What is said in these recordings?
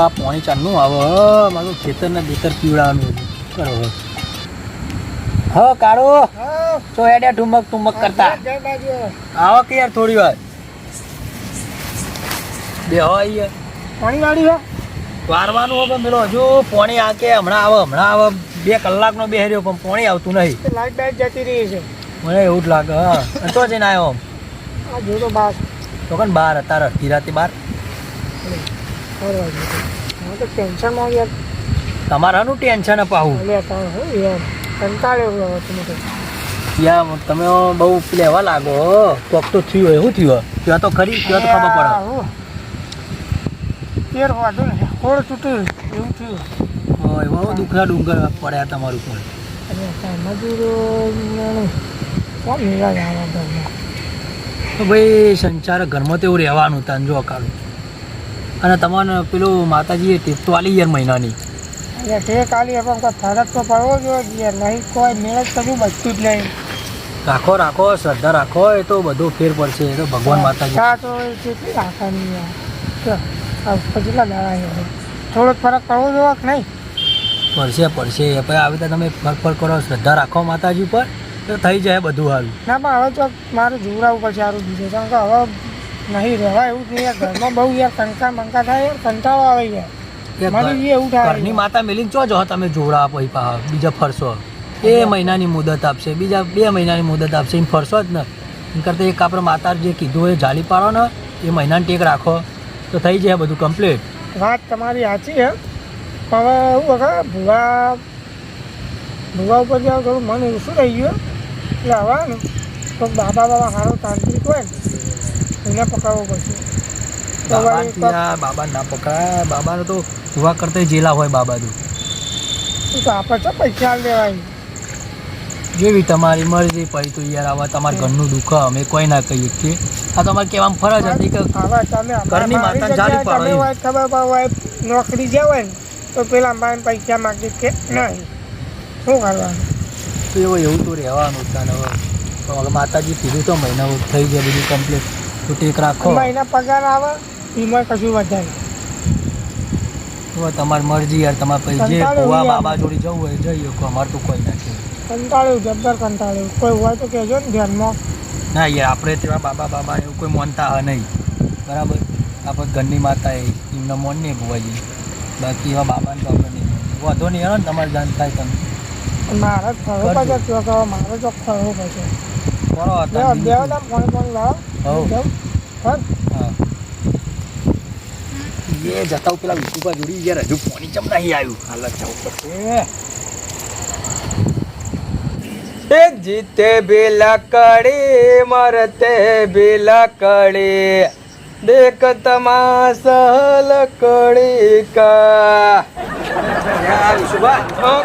આ પોણી ચારનું આવે. મારું ખેતરના બેતર પીવડાવવાનું કરો હ કાળો. તો હેડે ઠુમક ઠુમક કરતા. આવો કે યાર થોડી વાર. બે હો અહીંયા પાણી વાળી હો. વારવાનું હવે મેલો હજુ પોણી આકે હમણાં આવે હમણાં આવે. બે કલાકનો બે રહ્યો પણ પોણી આવતું નહીં. લાઈટ બાઈટ જતી રહી છે. મને એવું જ લાગે હા. તો જઈને આવ્યો આ જો તો બાસ તો કન બાર? અત્યારે અડધી રાતે બાર. જતો તો ટેન્શનમાં યાર. તમારાનું ટેન્શન અપાવું. યાર કંટાળ્યો હવે તમે તો તમે બહુ લેવા લાગો કોક તો થયું એવું થયું? ત્યાં તો ખરી ત્યાં તો ખબર પડે. તેર વાંધો ને હોળ તૂટ્યું એવું થયું. હોય દુખરા ડુંગર પડ્યા તમારું અને મજૂરો ભાઈ સંચાર ઘરમાં તેવું રહેવાનું તને જો કાઢું અને તમને પેલું માતાજીએ ટીપ તો આલી યાર મહિનાની. એટલે તે કાલી પણ કોઈ ફરક તો પડવો જોઈએ યાર નહીં કોઈ મેળ કશું બચતું જ નહીં રાખો રાખો શ્રદ્ધા રાખો એ તો બધું ફેર પડશે એ તો ભગવાન માતાજી. હા તો કેટલી રાખવાની કેટલા દાડા થોડો ફરક પડવો જોવો કે નહીં? પડશે પડશે એ પછી આવી રીતે તમે ફરક ફર કરો શ્રદ્ધા રાખો માતાજી ઉપર તો થઈ જાય બધું હાલ. ના પણ હવે તો મારે જોવડાવવું પડશે સારું બીજું. કારણ કે હવે નહીં રહેવાય એવું જ નહીં ઘરમાં બહુ યાર કંકા મંકા થાય કંટાળો આવે યાર. એ બી એવું થાય. ઘરની માતા મેલીને ચો જો તમે જોડા પછી પા બીજા ફરશો. એ મહિનાની મુદત આપશે બીજા બે મહિનાની મુદત આપશે એમ ફરશો જ ને. એમ કરતાં એક આપણે માતા જે કીધું એ જાળી પાડો ને એ મહિનાની ટેક રાખો. તો થઈ જાય બધું કમ્પ્લીટ વાત તમારી સાચી છે. હવે એવું ખબર ભૂવા ભૂવા ઉપર જાવ થોડું મન ઓછું થઈ ગયું એટલે હવે ને તો બાબા બાબા સારો તાંત્રિક હોય ને એને પકડવો પડશે. તો વળી કોક- બાબા ના પકડાય. બાબાને તો ભૂવા કરતા જેલા હોય બાબા તો તો આપણે તો પૈસા આલ જેવી તમારી મરજી પડી તો યાર આવા તમારા ઘરનું દુઃખ અમે કોઈ ના કહીએ કે આ તમારે કહેવામાં ફરજ હતી કે ઘરની અમારી જાળી પાડો. ખબર હોય નોકરી જવાય ને તો પેલા મારે પૈસા માગી કે નહીં. શું કરવાનું? તો એવું એવું તો રહેવાનું છે હવે. માતાજી કીધું તો મહિના થઈ ગયા બધું કમ્પ્લીટ તો ટેક રાખો. મહિના પગાર આવે એમાં કશું વધારે તમારી મરજી યાર તમારે પછી જે કંટાળો બાબા જોડી જવું હોય જઈ શકો અમારે તો કોઈ નથી. કંટાળ્યું જબ્બર કંટાળ્યું. કોઈ હોય તો કહેજો ને ધ્યાનમાં. ના યાર આપણે તેવા બાબા બાબા એવું કોઈ માનતા હા નહીં. બરાબર? આપણે ઘરની માતા એ એમને મોન નહીં ભુવાજી. બાકી એવા બાબાને તો આપણે નહીં વાંધો નહીં આવે ને તમારે જાણ થાય તમે. મારે ફરવું પડશે મારે તો ફરવું પડશે Moro atan. Ya, dia dah pon pon જીતે બેલા મરતે બેલા દેખ તમાસલ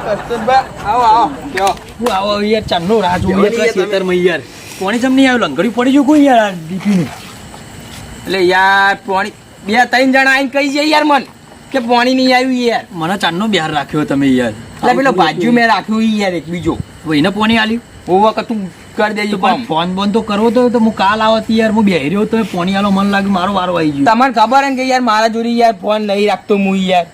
કસ્તુરબા આવો આવો. હું આવો યાર ચાંદનો રાહ જોઈએ ખેતરમાં યાર. પાણી જમ નહીં આવ્યું લંગડી પડી ગયું કોઈ યાર ડીપીનું. એટલે યાર પાણી બે ત્રણ જણા આવીને કહી જાય યાર મન કે પાણી નહીં આવ્યું યાર. મને ચાંદનો બિહાર રાખ્યો તમે યાર. એટલે પેલો બાજુ મેં રાખ્યું યાર એક બીજો. એને પોણી આલ્યું ઓવા કે તું કરી દેજો પણ ફોન બોન તો કરવો તો તો હું કાલ આવત યાર હું બેહી રહ્યો તો પોણી આલો મન લાગ્યું મારો વારો આવી ગયો. તમને ખબર હે ને કે યાર મારા જોડી યાર ફોન નહીં રાખતો હું યાર.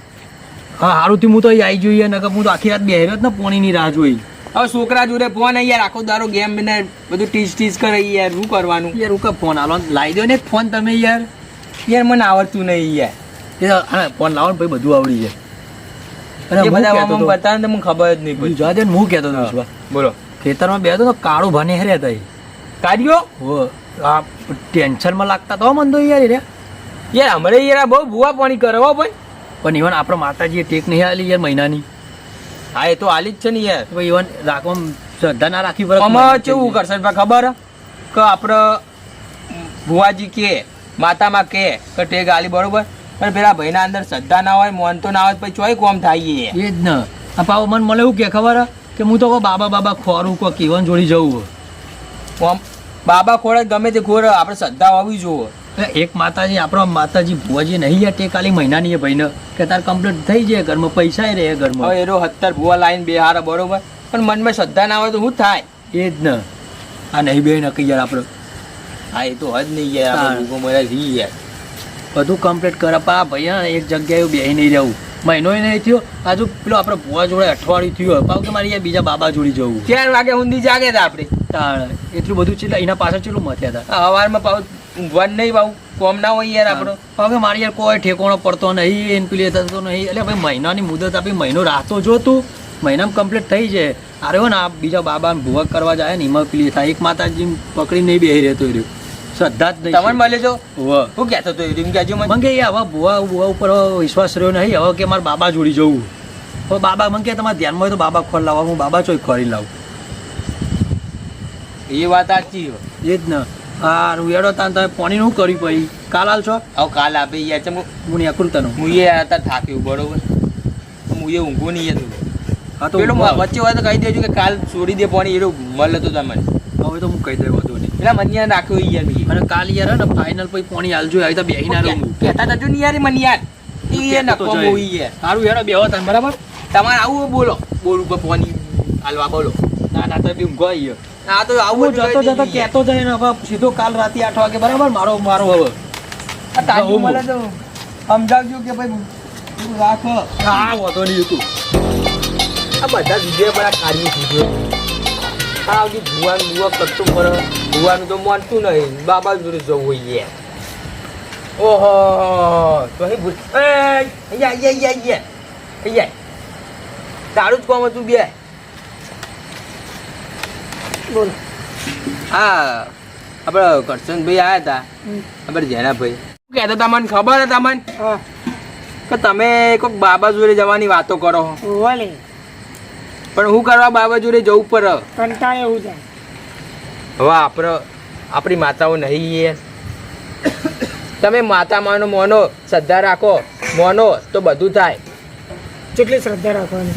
હા હારું થી હું તો આવી જોઈએ નકર હું તો આખી રાત બેહી રહ્યો ને પોણીની રાહ જોઈ. હવે છોકરા જોડે ફોન યાર આખો દારો ગેમ ને બધું ટીચ ટીચ કરે યાર શું કરવાનું? યાર હું ફોન આલો? લાવી દો ને ફોન તમે યાર. યાર મને આવડતું નહીં યાર. ફોન લાવો ને ભાઈ બધું આવડી જાય. બધા આમ ને ખબર જ નહીં જોવા દે હું કહેતો હતો બોલો. ખેતરમાં બેહતો તો કાળું ભાને હેર્યા હતા કાઢ્યો? હો આ ટેન્શનમાં લાગતા તો મન તો યાર રે. યાર અમારે યાર બહુ ભૂવા પાણી કરે હો ભાઈ. પણ ઇવન આપણે માતાજીએ ટેક નહીં આલી યાર મહિનાની. હા એ તો આલી જ છે ને યાર. ભાઈ ઇવન રાખવામાં શ્રદ્ધા ના રાખી પડે આમાં કેવું કરશે ખબર? કે આપણે ભુવાજી કે માતામાં કે કે ટેક આલી બરોબર? પણ પેલા ભાઈના અંદર શ્રદ્ધા ના હોય મોન તો ના હોય પછી ચોય કોમ થાય એ? જ ને. આ પાવ મને મને એવું કે ખબર? કે હું તો કહું બાબા બાબા ખોરું કહો કેવન જોડી જવું કોમ બાબા ખોડે ગમે તે ખોર આપણે શ્રદ્ધા હોવી એટલે એક માતાજી આપણો માતાજી ભુવાજી નહીં યાર ટેકાલી મહિનાની એ ભાઈને કે તાર કમ્પ્લીટ થઈ જાય ઘરમાં પૈસા રહે ઘરમાં. હવે એનો હત્તર ભુવા લાઈન બે હારા બરોબર? પણ મનમાં શ્રદ્ધા ના હોય તો શું થાય? એ જ ને. આ નહીં બે નક્કી યાર આપણે. હા એ તો હજ નહીં યાર. આપણે ભૂખો યાર. બધું કમ્પ્લીટ કરે. પણ આ ભાઈ એક જગ્યાએ બેહી નહીં રહેવું મહિનો નહીં થયો આજુ પેલો આપણે ભુવા જોડે અઠવાડિયું થયું પાવ કે મારે યાર બીજા બાબા જોડી જવું. ચાર વાગે ઊંધી જાગે હતા આપણે એટલું બધું ચેટલા એના પાછળ ચેટલું મથ્યા હતા સવારમાં પાછું ઊંઘવાનું નહીં પાછું કોમ ના હોય યાર આપણો. હવે મારી યાર કોઈ ઠેકોણો પડતો નહીં એને પેલી થતો નહીં. એટલે ભાઈ મહિનાની મુદત આપી મહિનો રાહતો જો તું મહિનામાં કમ્પ્લીટ થઈ જાય આરે ને આ બીજા બાબા ભૂવક કરવા જાય ને એમાં પેલી થાય એક માતાજી પકડી નહીં બેહી રહેતો રહ્યો. શ્રદ્ધા જ તમને મળે છો. હું કહેતો તો એમ કહેજો મને. મને કે હવે ભુવા ભુવા ઉપર વિશ્વાસ રહ્યો નહીં. હવે કે મારે બાબા જોડી જવું. હવે બાબા મને કે તમારા ધ્યાનમાં હોય તો બાબા ખોલ લાવવા હું બાબા ચોઈ ખોરી લાવું. એ વાત સાચી એ જ ને. આ રૂયાડો તાન તમે પાણી નું કર્યું પછી? કાલ છો? હવે કાલ આપે યાર ચમ હું નેકરું તનું હું એ હતા થાક્યું બરોબર હું એ ઊંઘું નહીં હતું હા તો પેલો વચ્ચે હોય તો કહી દેજો કે કાલ છોડી દે પાણી એટલું મળે તો તમને હવે તો હું કહી દઉં વધુ નહીં. એટલે મને યાર રાખ્યું યાર અને કાલ યાર ને ફાઇનલ પછી પાણી આલજો આવી તો બેહી ના રહું. કહેતા જજો ને યાર મને યાર એ નકો મોઈ યાર. સારું યાર બેહો તમે બરાબર? તમારે આવું બોલો. બોલ ઉપર પાણી આલવા બોલો. ના ના તો બી ઊંઘો આવી ગયો. આ તો આવું હું જતો જતો કહેતો જાય ને હવે સીધો કાલ રાતે આઠ વાગે બરાબર મારો મારો હવે. સમજાવજો કે ભાઈ રાખો. હા વાંધો નહીં હતું આ બધા વીડિયો બધા કાર્ય સીધો આ આવતી ભુવાન ભુવા કરતું પર ભુવાનું તો માનતું નહીં. બાબા જોડે જવું હોય યાર. ઓહો તો અહીં ભૂલ અહીંયા અહીંયા અહીંયા. અહીંયા. તારું જ કોમ હતું બે. બોલો. હા આપણે કરશનભાઈ આવ્યા હતા. આપણે જેનાભાઈ શું કહેતા તમને ખબર હતા મને કે તમે કોઈક બાબા જોડે જવાની વાતો કરો ભલે પણ હું કરવા બાબા જોડે જવું પર? કંટાળે એવું જાય. હવે આપણે આપણી માતાઓ નહીં તમે માતા માનો મોનો શ્રદ્ધા રાખો. મોનો તો બધું થાય. કેટલી શ્રદ્ધા રાખવાની?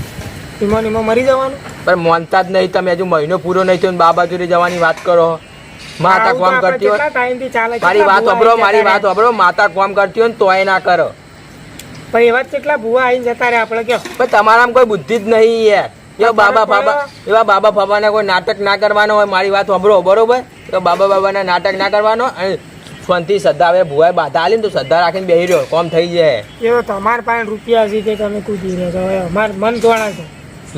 એમાં એમાં મરી જવાનું? પણ માનતા જ નહીં તમે હજુ મહિનો પૂરો નહીં થયો ને બાબા જોડે જવાની વાત કરો. માતા કોમ કરતી હોય મારી વાત સાંભળો મારી વાત. સાંભળો માતા કોમ કરતી હોય ને તોય ના કરો. પણ એવા કેટલા ભૂવા આવીને જતા રહે આપણે કયો? પણ તમારામાં કોઈ બુદ્ધિ જ નહીં યાર એવા બાબા ફાબા એવા બાબા ફાબાના કોઈ નાટક ના કરવાનો હોય મારી વાત સાંભળો બરોબર? તો બાબા બાબાના નાટક ના કરવાનો અને ફોનથી શ્રદ્ધા હવે ભુવાએ બાધા આલી ને તો શ્રદ્ધા રાખીને બેહી રહ્યો કોમ થઈ જાય. એ તમારા પાસે રૂપિયા છે તે તમે કૂદી રહ્યો છો? અમારે મન ધોણા છે.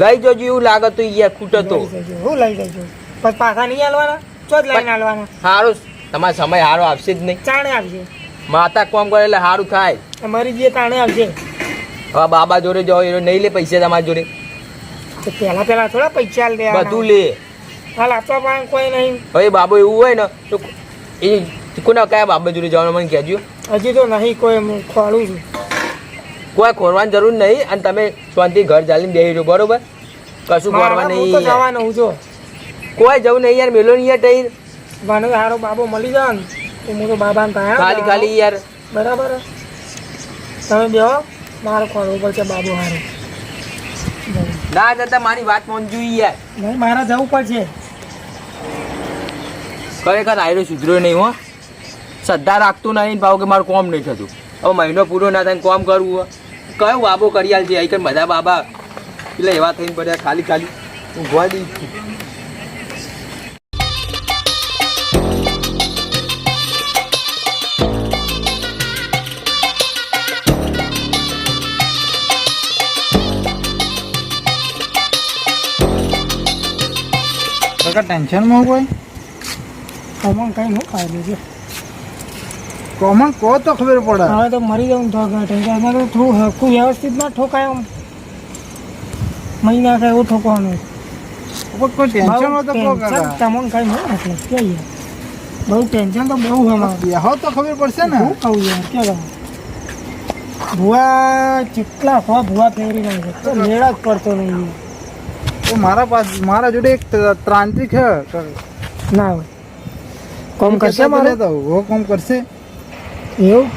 લઈ જજો એવું લાગે તો યાર ખૂટે તો. હું લઈ જજો. પછી પાછા નહીં હાલવાના? ચો જ લઈને હાલવાના? સારું તમારો સમય સારો આવશે જ નહીં. ચાણે આવશે માતા કોમ કરે એટલે સારું થાય. અમારી જે તાણે આવશે હવે બાબા જોડે જાઓ એ નહીં લે પૈસા તમારી જોડે. તો પહેલા પહેલા થોડા પૈસા લે બધું લે. હાલ આપવા પણ કોઈ નહીં. હવે બાબો એવું હોય ને તો એ કોના કયા બાબા જોડે જવાનું મને કહેજો. હજી તો નહીં કોઈ હું ખોડું છું. કોઈ ખોરવાની જરૂર નહીં અને તમે શાંતિ ઘર ચાલીને બેસી રહ્યો બરોબર? કશું ખોરવા નહીં. જવાનો જો. કોઈ જવું નહીં યાર મેલો નહીં યાર તઈ મને સારો બાબો મળી જાય ને તો હું તો ત્યાં ખાલી ખાલી યાર. બરાબર? તમે બેહો મારે ખોલવું પડશે બાબો હારો. ના દાદા મારી વાત મોનજો યાર. નહીં મારે જવું પડશે. ખરેખર આયરો સુધર્યો નહીં હો. શ્રદ્ધા રાખતું નહીં ભાવ કે મારું કોમ નહીં થતું. હવે મહિનો પૂરો ના થાય ને કોમ કરવું કયો બાબો કરી આલ છે અહીં બધા બાબા એટલે એવા થઈને પડ્યા ખાલી ખાલી હું ગોવા દઈ કાકા ટેન્શનમાં હોય? કોમન કંઈ હું ફાયદો છે. કોમન કહો તો ખબર પડે. હવે તો મરી જાઉં તો એમાં તો થોડું હરખું વ્યવસ્થિત ના ઠોકાય આમ. મહિના થાય એવું ઠોકવાનું. કોઈ કોઈ ટેન્શન તો કહો તમને કઈ નહીં એટલે કે બહુ ટેન્શન તો બહુ અમારું. બેહો તો ખબર પડશે ને. શું કહું યાર કે ભૂવા કેટલા હો ભૂવા ફેરી નાખે તો મેળા જ પડતો નહીં. તો મારા પાસે મારા જોડે એક ત્રાંતિક છે. ના કોમ કરશે મારે? તો કોમ કરશે. એવું?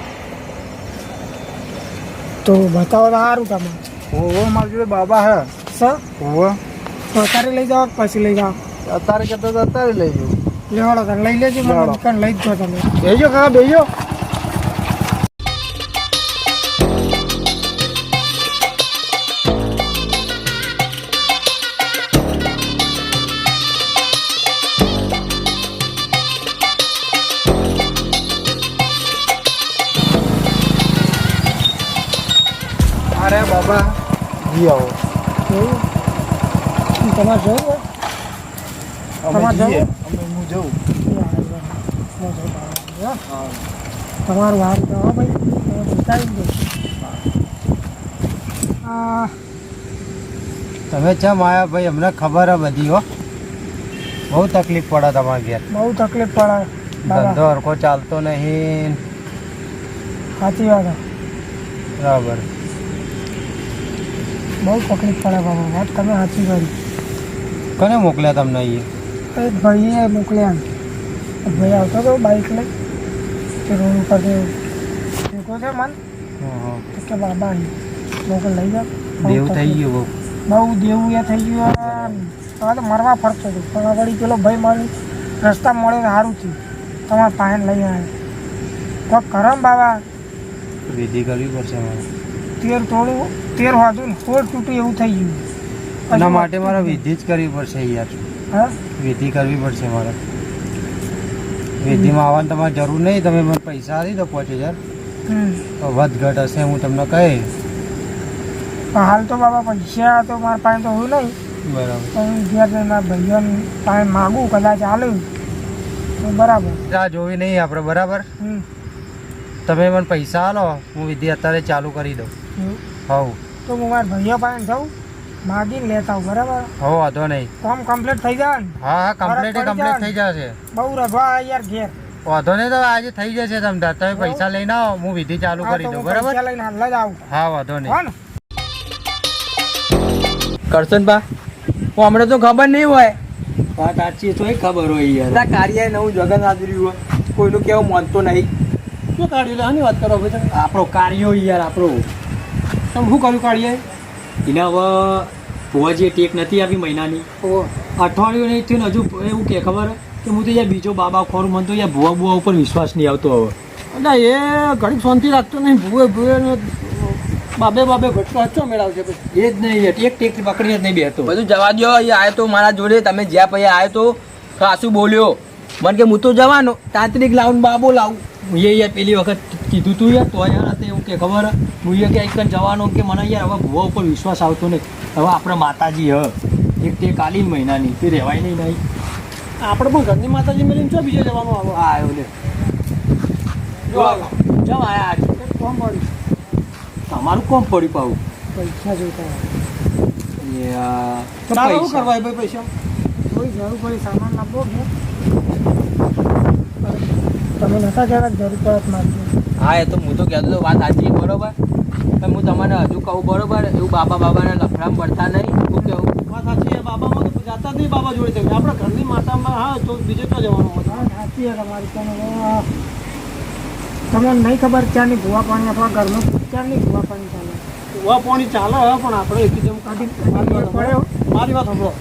તો બતાવો તો સારું તમારે હોવો મારી જોડે બાબા હે. સર? હોવો અત્યારે લઈ જાઓ પછી લઈ જાઓ? અત્યારે કહેતા તો અત્યારે લઈ જાઓ. લેવાડો તમે લઈ લેજો મને લઈ જો તમે. બેજો કાકા બેજો. આવો એવું તમારે જવું હોય અમે તમારે જઈએ જવું? અમે હું જઉં તમારું હાર જવા ભાઈ તમે બતાવી દો આ તમે ચમ આયા ભાઈ અમને ખબર હે બધી હો બહુ તકલીફ પડે તમારા ઘેર બહુ તકલીફ પડે ધંધો બાબા હરખો ચાલતો નહીં સાચી વાત છે. બરાબર બહુ તકલીફ પડે બાબા વાત તમે સાચી કરી. કોને મોકલ્યા તમને એક ભાઈએ મોકલ્યા ભાઈ આવતો હતો બાઇક લઈ કે રોડ ઉપર જે ભેગો છે મન કે બાબા મોકલ લઈ જાઓ. દેવું થઈ. ગયું બહુ. બહુ દેવું એ થઈ ગયું હવે તો મરવા ફરતો હતો. પણ વળી પેલો ભાઈ મારી રસ્તા મળે સારું થયું. તમારા પાયન લઈ આવ્યો. તો કરમ બાબા. વિધિ કરવી પડશે મારે. તેર તોડું. તેર વાંધો ને સોળ તૂટ્યું એવું થઈ ગયું. એના માટે મારે વિધિ જ કરવી પડશે યાર. હા? વિધિ કરવી પડશે મારે. વિધિમાં આવવાની તમારે જરૂર નહીં તમે મને પૈસા આપી દો પાંચ હજાર તો વધ ઘટ હશે હું તમને કહીશ. હાલ તો બાબા પૈસા તો મારા પાસે તો હોય નહીં. બરાબર. પણ ઘેર મારા ભાઈઓને પાસે માગું કદાચ હાલે તો બરાબર. રાહ જોવી નહીં આપણે બરાબર? તમે મને પૈસા આલો હું વિધિ અત્યારે ચાલુ કરી દઉં. હવ. તો હું મારા ભાઈઓ પાસે જાઉં. માગીને લેતા આવું બરાબર? હો વાંધો નહીં. કામ કમ્પ્લીટ થઈ જાય ને? હા હા કમ્પ્લીટ કમ્પ્લીટ થઈ જશે. બહુ રઘવા યાર ઘેર. વાંધો નહીં તો આજે થઈ જશે તમને તમે પૈસા લઈને આવો હું વિધિ ચાલુ કરી દઉં બરાબર? પૈસા લઈને હાલ જ આવું. હા વાંધો નહીં. કરશનબા હું હમણાં તો ખબર નહીં હોય. વાત સાચી તો ખબર હોય યાર. બધા કાર્ય નવું જગન આદર્યું હોય. કોઈનું કેવું માનતો નહીં. શું કાઢ્યું આની વાત કરો ભાઈ આપણો કાર્યો યાર આપણો. તમે શું કર્યું કાઢીએ એને હવે ભુવાજીએ ટેક નથી આવી મહિનાની. અઠવાડિયું નહીં થયું ને હજુ એવું કે ખબર? કે હું તો યાર બીજો બાબા ખોરું મને તો યાર ભુવા બુવા ઉપર વિશ્વાસ નહીં આવતો હવે. એટલે એ ઘડીક શાંતિ રાખતો નહીં ભૂવે ભૂવે બાબે બાબે ભટકો હચો મેળવશે એ જ નહીં યાર ટેક ટેક પકડી જ નહીં બેહતો. બધું જવા દો એ આવ્યો તો મારા જોડે તમે જ્યાં પછી આવ્યો તો ખાસું બોલ્યો. મને કે હું તો જવાનો તાંત્રિક લાવું બાબો લાવું. હું એ યાર પેલી વખત કીધું તું યાર તો યાર હતા એવું કે ખબર? હું એ કે એક જવાનો કે મને યાર હવે ભૂવા ઉપર વિશ્વાસ આવતો નહીં. હવે આપણે માતાજી હ. એક તે કાલી મહિનાની તે રહેવાય નહીં નહીં આપણે પણ ઘરની માતાજી મેળવીને ચો બીજે જવાનું આવો? હા આવ્યો લે. જો આયા આજ. કોમ પડ્યું તમારું કોમ પડી પાવું પૈસા જોઈતા શું. કરવા ભાઈ પૈસા? કોઈ જરૂર પડે સામાન લાવવો કે? તમે નતા કહેતા જરૂર પડત માગજો હા એ તો હું તો કહેતો હતો વાત સાચી બરોબર? પણ હું તમને હજુ કહું બરોબર? એવું બાબા બાબાને લફડામ પડતા નહીં શું કેવું વાત સાચી છે બાબામાં તો જાતા જ નહીં બાબા જોડે તમે આપણે ઘરની માતામાં હા તો બીજે તો જવાનું હોય? હા સાચી છે તમારી તમને નહીં ખબર ક્યાંની ભૂવા પાણી આપણા ઘરમાં ક્યાંની ભૂવા પાણી ચાલે. ભૂવા પાણી ચાલે હવે પણ આપણે એકદમ કાઢી મારી વાત સાંભળો.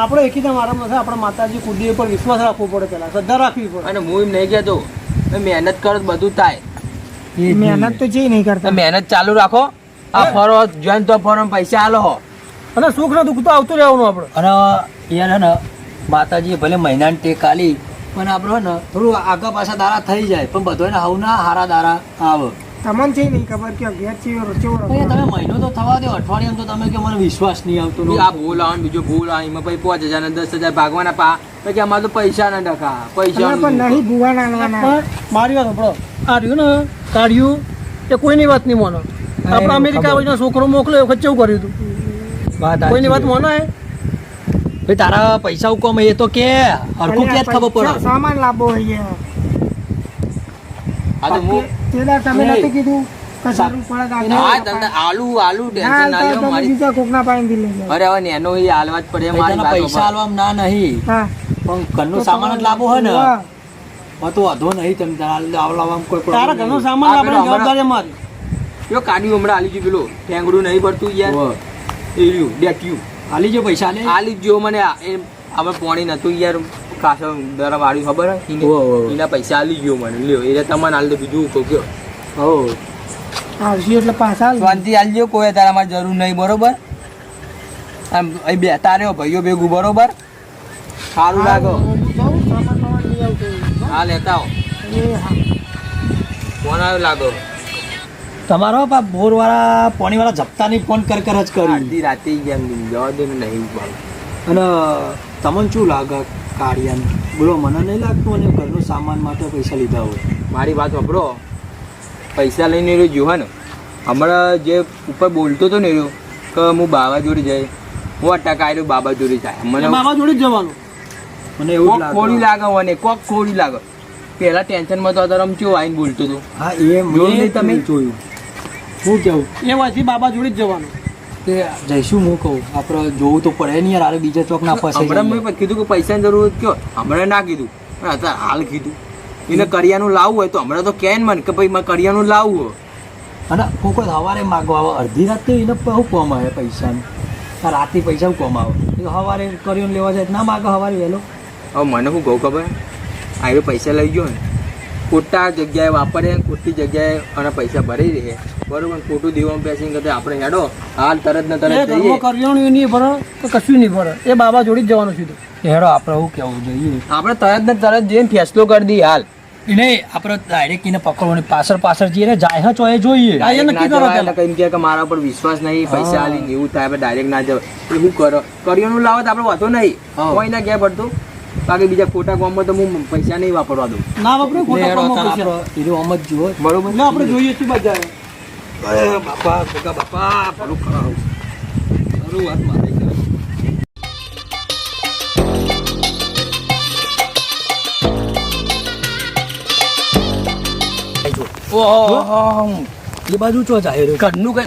આપણે એકીદમ આરામ નથી આપણે માતાજી કુદી પર વિશ્વાસ રાખવો પડે પહેલા શ્રદ્ધા રાખવી પડે. અને હું એમ નહીં કહેતો મેં મહેનત કરો બધું થાય. એ મહેનત તો જે નહીં કરતા. મહેનત ચાલુ રાખો. આ ફરો જોઈન તો ફરો પૈસા આલો હો. અને સુખ ને દુઃખ તો આવતું રહેવાનું આપણે. અને યાર હે ને માતાજીએ ભલે મહિનાની ટેક આલી પણ આપણે હે ને થોડું આગા પાછા દારા થઈ જાય પણ બધો એને હવના હારા દારા આવે. તમને છે નહીં ખબર કે ઘેર છે ચેવો તમે મહિનો તો થવા દો અઠવાડિયામાં તો તમે કે મને વિશ્વાસ નહીં આવતો. આ ભૂલ આવે બીજો ભૂલ આવે એમાં પછી પાંચ હજાર ને દસ હજાર ભાગવાના પા. પછી અમારે તો પૈસા ના ટકા પૈસા પણ નહીં ભૂવા નાનવાના મારી વાત સાંભળો. આ રહ્યું ને કાઢ્યું એ કોઈની વાત નહીં માનો. આપણે અમેરિકા વચ્ચે છોકરો મોકલ્યો એ વખત કેવું કર્યું હતું? વાત કોઈની વાત માનો એ? ભાઈ તારા પૈસા ઉકમ એ તો કે હરખું કે ખબર પડે? સામાન લાવવો હોય આ તો હું તે દાડ તમે નથી કીધું કે જરૂર પડે તો તમને આલુ આલુ ટેન્શન ના આવતા મારી બીજા કોકના પાસેથી લઈ જાઓ. અરે હવે નેનો એ હાલવા જ પડે મારી તને પૈસા આલવા ના નહીં. હા. પણ ઘરનો સામાન જ લાવો હોય ને. તો વાંધો નહીં તમે આવલાવામાં કોઈ તારા ઘરનો સામાન આપણે જવાબદારી અમારી. યો કાઢ્યું હમણાં આલી ગયું પેલું. ઠેંગડું નહીં પડતું યાર. એ રહ્યું ડેક્યું આલી જો પૈસા આલી જ મને એમ આપણે પોણી નતું યાર. કાસો દરા વાળી ખબર હે? ઈને- હોવે, હોવે. એના પૈસા આલી ગયો મને લ્યો એટલે તમને હાલ તો બીજું કહો કયો હો આવશે એટલે પાછા. શાંતિ આલજો કોઈ તારા મારે જરૂર નહીં બરોબર આમ અહીં બે તારે ભાઈઓ ભેગું બરોબર સારું લાગો હું હોય. લેતા હા ફોન આવ્યો લાગો તમારો પા બોરવાળા પાણીવાળા જપ્તાની ફોન કર કર જ કરી અડધી રાતે જેમ જવા દે ને નહીં. અને તમને શું લાગે? કાળિયાને બોલો મને નહીં લાગતું અને ઘરનો સામાન માટે પૈસા લીધા હોય. મારી વાત વાપરો પૈસા લઈને રહ્યો જુઓ ને? હમણાં જે ઉપર બોલતો હતો ને રહ્યો કે હું બાબા જોડે જાય સો ટકા આવ્યો બાબા જોડે જાય. મને બાબા જોડે જ જવાનું. મને એવું ખોડી લાગે. મને કોક ખોડી લાગે. પહેલા ટેન્શનમાં તો અત્યારે આમ ચો આવીને બોલતો હતો? હા એ જોયું તમે? જોયું. શું કેવું? એ વાંચી બાબા જોડે જ જવાનું. તે જઈશું હું કહું. આપણે જોવું તો પડે નહીં યાર બીજા ચોક ના ફસાઈ હમણાં મેં કીધું કે પૈસાની જરૂર કયો? હમણાં ના કીધું. પણ અત્યારે હાલ કીધું. એને કરિયાનું લાવવું હોય તો હમણાં તો કેન મને કે ભાઈ મારે કરિયાનું લાવવું હોય. અને કોઈ સવારે માગવા આવે અડધી રાતે એને બહુ કોમ આવે પૈસાનું? રાતે પૈસા કોમ આવે? એ સવારે કર્યો લેવા જાય ના માગે સવારે વહેલો? હવે મને શું કહું ખબર? આવી પૈસા લઈ ગયો ને. ખોટા જગ્યાએ વાપરે ખોટી જગ્યાએ અને પૈસા ભરી રહે. બરોબર ખોટું દેવામાં પેસિંગ કરતા આપણે હેડો હાલ તરત ને તરત જઈએ. કરિયાણું નહીં ભરો તો કશું નહીં ભરો. એ બાબા જોડી જ જવાનું સીધું હેડો આપણે શું કેવું જોઈએ? આપણે તરત ને તરત જઈને ફેસલો કરી દઈએ હાલ. એ નહીં આપણે ડાયરેક્ટ એને પકડવાની પાછળ પાછળ જઈએ ને જાય હા એ જોઈએ. નક્કી કરો એટલે કંઈ કે મારા પર વિશ્વાસ નહીં પૈસા. આલી એવું થાય આપણે ડાયરેક્ટ ના જવાય. એ શું કરો? કરિયાણું લાવો તો આપણે વાંધો નહીં. કોઈ ના ક્યાં પડતું. બાકી બીજા ખોટા કામમાં તો હું પૈસા નહીં વાપરવા દઉં. ના વાપરે ખોટા કામમાં પૈસા. આપણે એનું આમ જ જુઓ. બરોબર? આપણે જોઈએ છીએ બજારે અરે બાપા ભોગા બાપા ભલું ખરાબ ખરું વાત મારી. બાજુ ચો જાય ઘરનું કઈ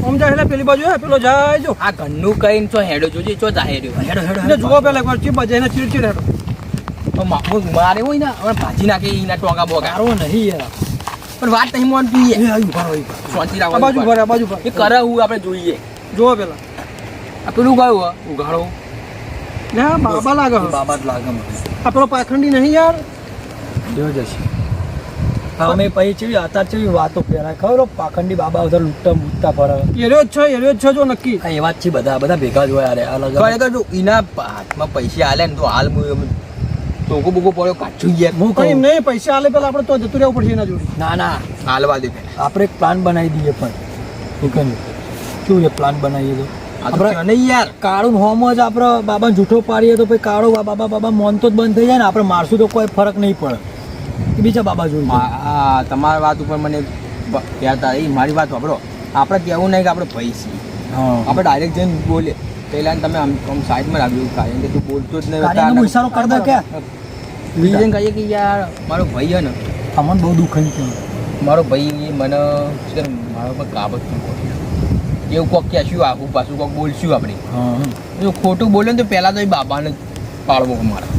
આમ જાય એટલે પેલી બાજુ પેલો જાય જો આ ઘરનું કઈ ચો હેડો જોજે ચો જાહેર હેડો હેડો હેડો જુઓ પેલા એકવાર ચીપ બજાય ને ચીડ ચીડ હેડો મારે હોય ને હવે ભાજી નાખે એના ટોંગા બોગારો નહીં યાર પણ વાત નહીં મોન એ આવ્યું ભારો આવ્યું શાંતિ રાખો બાજુ ભરે બાજુ ભરે. એ કરે હું આપણે જોઈએ. જોવો પેલા. આ પેલું કયું હા. ઉઘાડો. ના બાબા લાગે બાબા જ લાગે આપણો આ પેલો પાખંડી નહીં યાર. જો જશે અમે પછી ચેવી આતાર ચેવી વાતો પહેરા ખબર પાખંડી બાબા બધા લૂંટતા મૂટતા ફરે. એરો જ છે એરો જ છે જો નક્કી. હા એવા જ છે બધા બધા ભેગા જ હોય અરે અલગ અલગ. ખરેખર જો એના હાથમાં પૈસા આલે ને તો હાલ હું ટોકો બોકો પડ્યો કાચું ગયા હું કઈ નહીં પૈસા આલે પેલા આપણે તો જતું રહેવું પડશે એના જોડે. ના ના. હાલવા દે આપણે એક પ્લાન બનાવી દઈએ પણ. દુકાન શું એ પ્લાન બનાવીએ તો? આપણે યાર. કાળું હોમ જ આપણે બાબા જૂઠો પાડીએ તો પછી કાળો બાબા બાબા મોન તો જ બંધ થઈ જાય ને. આપણે મારશું તો કોઈ ફરક નહીં પડે. એ બીજા બાબા મા- તમારી વાત ઉપર મને કહેતા એ મારી વાત વાપરો. આપણે કહેવું નહીં કે આપણે પૈસી હા. આપણે ડાયરેક્ટ જઈને બોલીએ. પહેલાં તમે આમ સાઈડમાં રાખ્યું કારણ કે તું બોલતો જ નહીં ઈશારો કરી દે કે? બીજાને કહીએ કે યાર મારો ભાઈ હે ને અમને બહુ દુઃખ છે. મારો ભાઈ મને કે મારા પર કાબત એવું કોક કહેશું આખું પાછું કોક બોલશું આપણે. હા. જો ખોટું બોલે તો પહેલાં તો એ બાબાને પાડવો મારા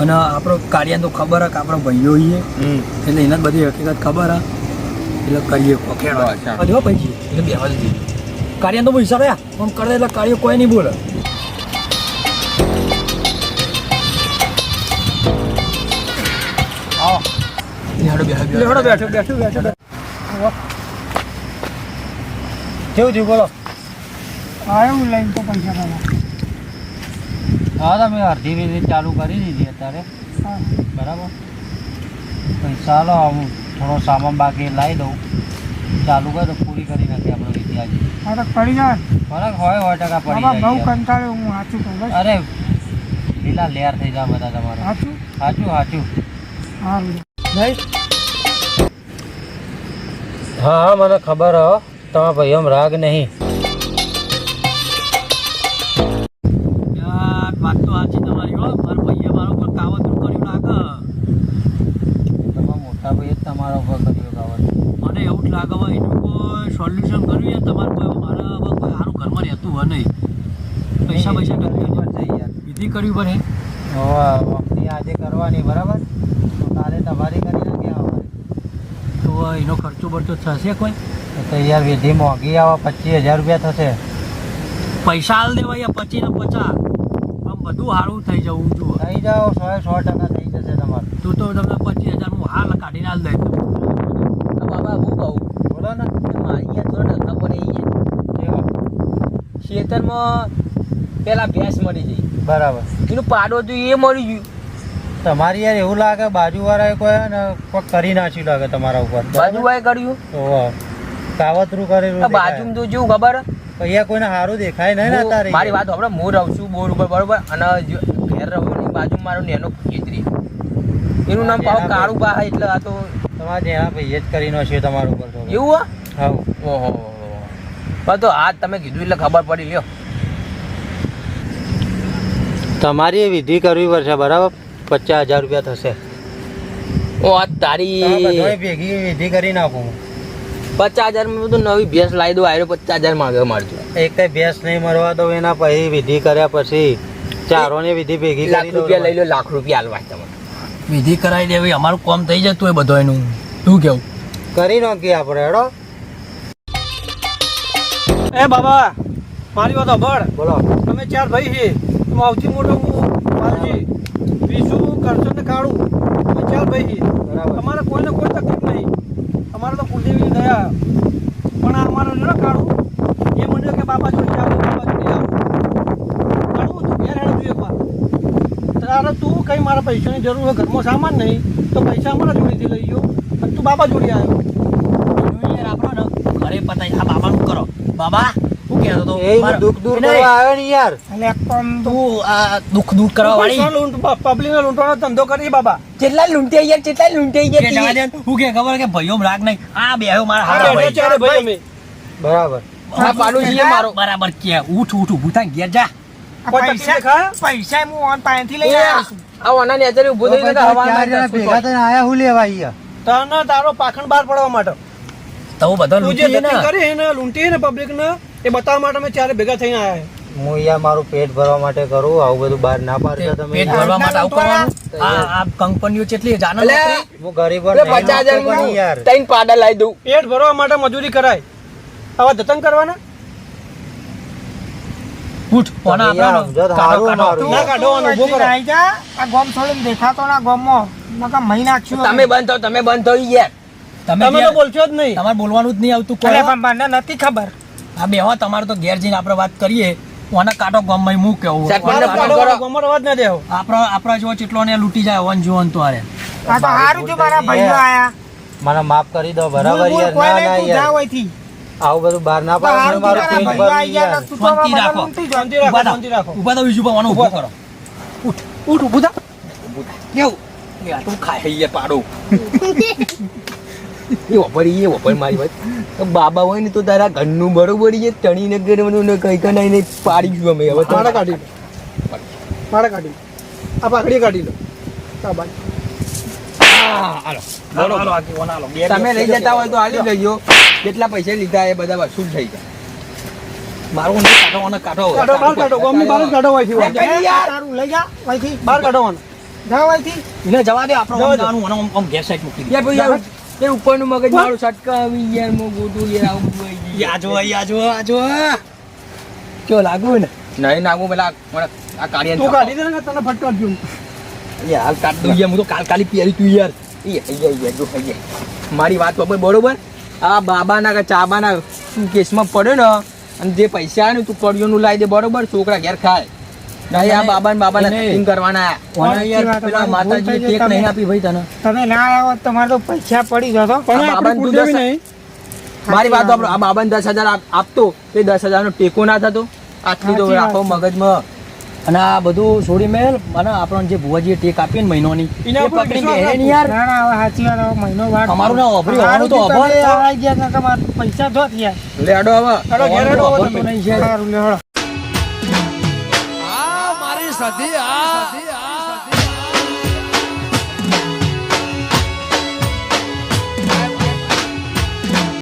અને આપણો કાર્યા તો ખબર હે કે આપણો ભાઈઓ છીએ એટલે એને જ બધી હકીકત ખબર હા. એટલે કરીએ પકેડો પછી ભાઈ એટલે દીધું. કાર્યાનો તો ઈશારો રહ્યા પણ કરે એટલે કાર્ય કોઈ નહીં બોલે. હેડો બેહો એટલે હેડો બેઠો બેઠો બેઠો બેઠો. કેવું થયું બોલો. આવ્યું લઈને તો પૈસા હા તમે અડધી મિનિટ ચાલુ કરી દીધી અત્યારે. બરાબર? પૈસા લો હું થોડો સામાન બાકી લાવી દઉં. ચાલુ કર તો પૂરી કરી નાખી આપણે વિદ્યાજી. હા તો કરી જાય. ફરક હોય હોય ટકા પડી બાબા બહુ જાય કંટાળ્યો હું સાચું કહું અરે લીલા લેર થઈ જાય બધા તમારે. સાચું? સાચું સાચું. હા નહીં હા હા મને ખબર હો. તમારા ભાઈ એમ રાગ નહીં. વાત તો સાચી તમારી હો. મારા ભાઈએ મારા ઉપર કાવતરું કર્યું લાગે. તમારા મોટા ભાઈએ તમારા ઉપર કર્યું કાવત મને એવું જ લાગે હવે એનું કોઈ સોલ્યુશન કર્યું યાર તમારે કોઈ મારે કોઈ સારું ઘરમાં રહેતું હોય નહીં. પૈસા પૈસા વિધિ કર્યું પડે. હવે આજે કરવાની બરાબર? તમારી કરી નાખી આવે તો એનો ખર્ચો બરચો થશે કોઈ? તો યાર વિધિ મોંઘી આવે પચીસ હજાર રૂપિયા થશે. પૈસા હાલ દેવા યાર પચીસ ને પચાસ. આમ બધું સારું થઈ જવું જોઈએ થઈ જાઓ સો સો ટકા થઈ જશે તમારે. તું તો તમને પચીસ હજાર હું હાલ કાઢીને હાલ દઈ દઉં બાબા હું કહું? બોલો ને. અહીંયા થોડા ને પડે ખેતરમાં પેલા ભેંસ મરી ગઈ. બરાબર. એનું પાડો જોયું એ મરી ગયું. તમારી યાર એવું લાગે બાજુવાળાએ કોઈ ને કોઈ કરી નાખ્યું લાગે તમારા ઉપર. બાજુ વાય કર્યું. કાવતરું કરેલું બાજુ બાજુમાં તો જેવું ખબર? અહીંયા કોઈને સારું દેખાય નહીં ને તારે મારી વાત હવે હું રહું છું બોર ઉપર બરોબર? અને ઘેર રહું ને બાજુ મારો નેનો ખેતરી. એનું નામ પાવ કાળું બા એટલે આ તો તમારા જેના ભાઈએ જ કરી નાખ્યું તમારું ઉપર તો. એવું હા? ઓહો. પણ તો આ તમે કીધું એટલે ખબર પડી લ્યો. તમારી એ વિધિ કરવી પડશે બરાબર? પચાસ હજાર રૂપિયા થશે. ઓ આ તારી ભેગી વિધિ કરી નાખું. પચાસ હજારમાં બધું નવી ભેંસ લાવી દો આયરો પચાસ હજાર માંગે મારજો. એક કઈ ભેંસ નહીં મરવા દો એના પછી વિધિ કર્યા પછી ચારોની વિધિ ભેગી લાખ રૂપિયા લઈ લો લાખ રૂપિયા હાલવા વિધિ કરાવી દેવી અમારું કોમ થઈ જતું હોય બધો એનું શું કેવું? કરી નાખીએ આપણે હેડો. એ બાબા મારી વાત સાંભળ. બોલો. તમે ચાર ભાઈ છે એમાં સૌથી મોટો હું મારું છે બીજું કરશન ને કાળું અમે ચાર ભાઈ અમારે કોઈને કોઈ તકલીફ નહીં. અમારે તો કુલદેવી દયા. પણ આ અમારો ને કાળું એ મને કે બાપા જોડે જાવ બાપા જોડે આવો કાઢવું તું ઘેર હેડું તું એકવાર. તારે તું કંઈ મારા પૈસાની જરૂર હોય ઘરમાં સામાન નહીં તો પૈસા અમારા જોડેથી લઈ ગયો. અને તું બાપા જોડે આવ્યો. યાર ને. ઘરે પતાઈ આ બાબાનું કરો? બાબા કહેતો તો એ મારો- દૂર કરવા આવ્યો ને યાર. એટલે કોમ તું આ દુઃખ દૂર કરવા વાળી. પબ્લિક લૂંટવાનો ધંધો કરી બાબા. કેટલા લૂંટી ગયા કેટલા લૂંટી કે હું કે ખબર કે ભાઈઓ રાગ નહીં. આ બેહ્યો મારા હારા ભાઈ. ભાઈ. બરાબર. આ પાડોશી મારો. બરાબર કે ઉઠ ઉઠ ઊભું થાય ઘેર જા. પૈસા પૈસા હું ઓન પાસેથી લઈ આવ્યો છું. આ વનાની અત્યારે ઊભો થઈને હવા ભેગા થઈને આયા હું લેવા અહીંયા તને તારો પાખંડ બહાર પડવા માટે. તો બધા તું જે ને. કરી ને લૂંટી ને પબ્લિક ને એ બતાવવા માટે અમે ચારે ભેગા થઈને આવ્યા છે. હું યાર મારું પેટ ભરવા માટે કરું આવું બધું બહાર ના પાડતા તમે પેટ ભરવા માટે આવું કરવાનું? આ આ કંપનીઓ કેટલી જાણો હું ગરીબ પચાસ હજાર યાર. તૈન પાડા લાવી દઉં. પેટ ભરવા માટે મજૂરી કરાય. આવા જતન કરવાના? ઉઠ કોના આપણો કાઢો, હારું કાઢો. ના કાઢવાનો ઊભો કરો. આઈ જા આ ગોમ છોડીને દેખાતો ના ગોમમાં મકા મહિના નાખ્યું તમે બંધ થાવ તમે બંધ થાવ યાર. તમે તમે તો બોલશો જ નહીં. તમારે બોલવાનું જ નહીં આવતું અરે કોઈ. પણ મને નથી ખબર. આ બેહો તમારે તો ઘેર જઈને આપણે વાત કરીએ. ઓના કાંટો ગમમાં હું કેવું. ગમર અવાજ ના દેવો. આપણો આપણા જેવો ચેટલો ને લૂંટી જાય વન જોવન તો આરે આ તો સારું છે મારા ભાઈઓ આયા. મને માફ કરી દો બરાબર યાર ના ના યાર. આવું બધું બહાર ના પાડો મારું પેટ શાંતિ રાખો. શાંતિ રાખો શાંતિ રાખો ઊભા તો બીજું પાવાનું ઊભો કરો. ઉઠ ઊભું થા. કેવું? તું ખાય પાડો. એ વપરી એ વપર મારી વાત. બાબા હોય ને તો તારા ઘરનું બરોબર એ તણીને કરવાનું ને કઈ કઈ નહીં ગયું અમે હવે. મારા કાઢી લો. મારા કાઢી લો. આ પાકડી કાઢી લો. હા, તમે લઈ જતા હોય તો આલી લેજો. કેટલા પૈસા લીધા એ બધા વસૂલ થઈ જાય. મારું નહીં કાઢો ઓને કાઢો. કાઢો બહાર કાઢો. ગમની બહાર જ કાઢો યાર. તારું લઈ જા અહીંથી. બહાર કાઢવાનું જાઓ અહીંથી. એને જવા દે આપણે ઓને આમ- આમ ઘેર સાઈડ મૂકી દે. એ ઉપરનું મગજ મારું સટકા આવી યાર મો ગોટું યાર આવું ગયું. આ જો આ જો આ જો કેવો લાગુ ને નહીં નાગુ પેલા મને આ કાઢી તું કાઢી દે ને તને ફટકો આપજો યાર હાલ કાઢ દઉં યાર હું તો કાલ કાલી પહેરી તું યાર. મારી વાત બરાબર બરોબર? આ બાબાના કે ચાબાના તું કેસમાં પડ્યો ને અને જે પૈસા આવે ને તું કડિયોનું લાવી દે બરોબર? છોકરા ઘેર ખાય. નહીં આ બાબા ને બાબાના કરવાના. ઓને યાર પેલા તમારી ભૂલ માતાજીએ થઈ ટેક નહીં આપી ભાઈ તને. તમે ના આવ્યા હોત તો પૈસા પડી જતો પણ આ તું દસ- મારી વાત સાંભળો, આ બાબાને દસ હજાર આપ- આપતો. તો એ દસ હજારનો ટેકો ના થતો. આટલી તો રાખો મગજમાં. અને આ બધું છોડી મેલ. અને આપણને જે ભુવાજીએ ટેક આપી ને મહિનોની એને એ આપણે પકડીને વિશ્વાસ યાર. ના ના હવે સાચી વાત. મહિનો વાર અમારું ના તો. આવી ગયા પૈસા હવે. નહીં છે સધી આ